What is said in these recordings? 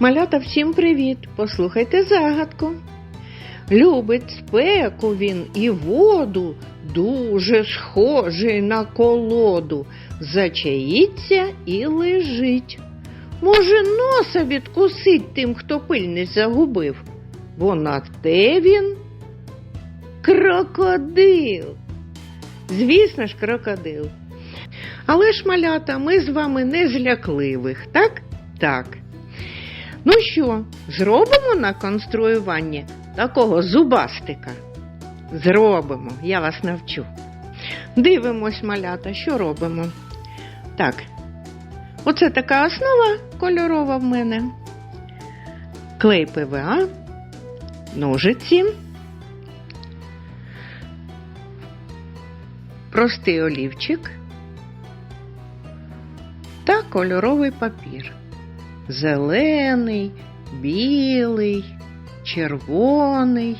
Малята, всім привіт! Послухайте загадку. Любить спеку він і воду, дуже схожий на колоду. Зачаїться і лежить. Може, носа відкусить тим, хто пильність загубив. Бо на те він крокодил. Звісно ж, крокодил. Але ж, малята, ми з вами не злякливих, так? Так. Ну що, зробимо на конструювання такого зубастика? Зробимо, я вас навчу. Дивимось, малята, що робимо. Так, оце така основа кольорова в мене. Клей ПВА, ножиці, простий олівчик та кольоровий папір. Зелений, білий, червоний.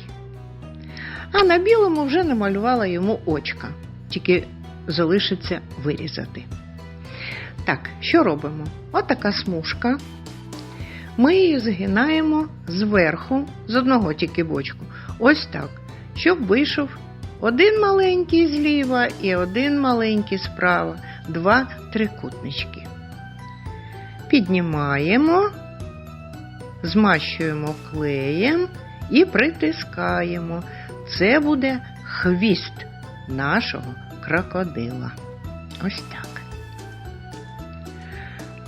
А на білому вже намалювала йому очка, тільки залишиться вирізати. Так, що робимо? Отака смужка. Ми її згинаємо зверху, з одного тільки бочку. Ось так, щоб вийшов один маленький зліва і один маленький справа, два трикутнички. Піднімаємо, змащуємо клеєм і притискаємо. Це буде хвіст нашого крокодила. Ось так.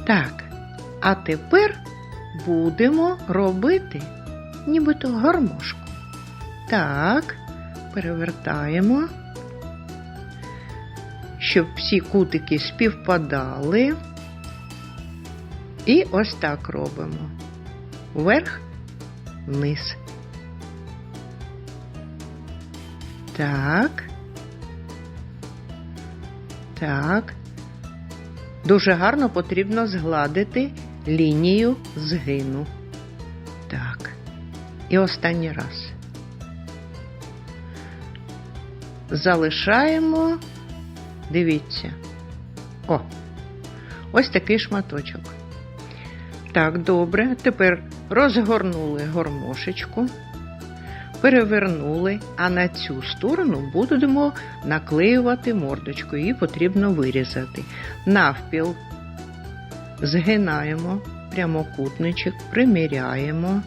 Так, а тепер будемо робити нібито гармошку. Так, перевертаємо, щоб всі кутики співпадали. І ось так робимо. Вверх, вниз. Так. Так. Дуже гарно потрібно згладити лінію згину. Так. І останній раз. Залишаємо. Дивіться. О, ось такий шматочок. Так, добре. Тепер розгорнули гормошечку, перевернули, а на цю сторону будемо наклеювати мордочку. Її потрібно вирізати. Навпіл згинаємо прямокутничок, приміряємо.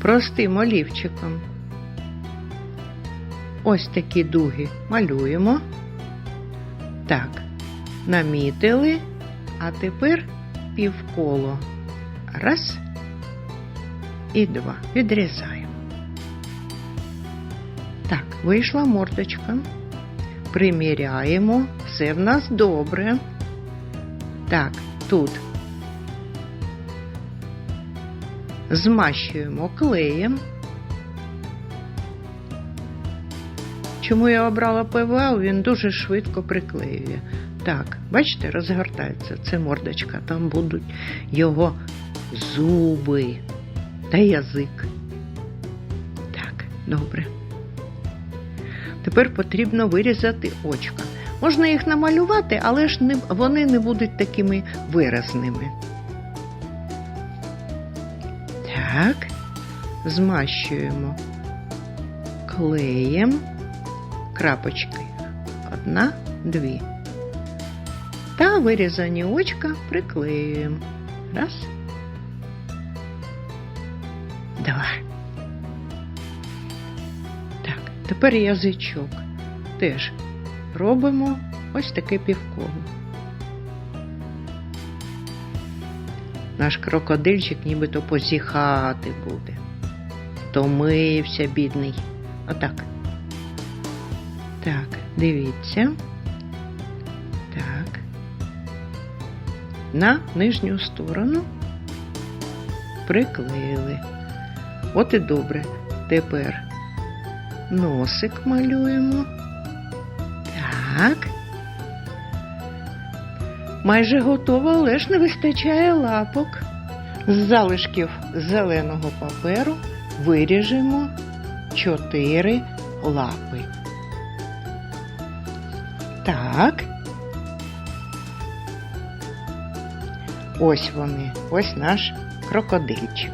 Простим олівчиком. Ось такі дуги малюємо. Так, намітили. А тепер півколо. Раз і два. Відрізаємо. Так, вийшла мордочка. Приміряємо. Все в нас добре. Так, тут змащуємо клеєм. Чому я обрала ПВА? Він дуже швидко приклеює. Так, бачите, розгортається це мордочка, там будуть його зуби та язик. Так, добре. Тепер потрібно вирізати очка. Можна їх намалювати, але ж не, вони не будуть такими виразними. Так, змащуємо клеєм крапочки. Одна, дві. Та вирізані очка приклеюємо. Раз. Два. Так, тепер язичок. Теж робимо ось таке півколо. Наш крокодильчик нібито позіхати буде. Втомився, бідний. Отак. Так, дивіться. Так. На нижню сторону приклеїли. От і добре. Тепер носик малюємо. Так. Майже готово, але ж не вистачає лапок. З залишків зеленого паперу виріжемо чотири лапи. Так. Ось вони, ось наш крокодильчик.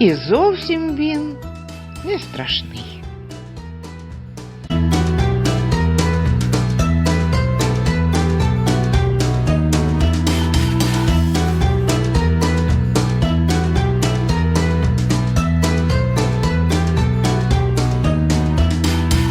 І зовсім він не страшний.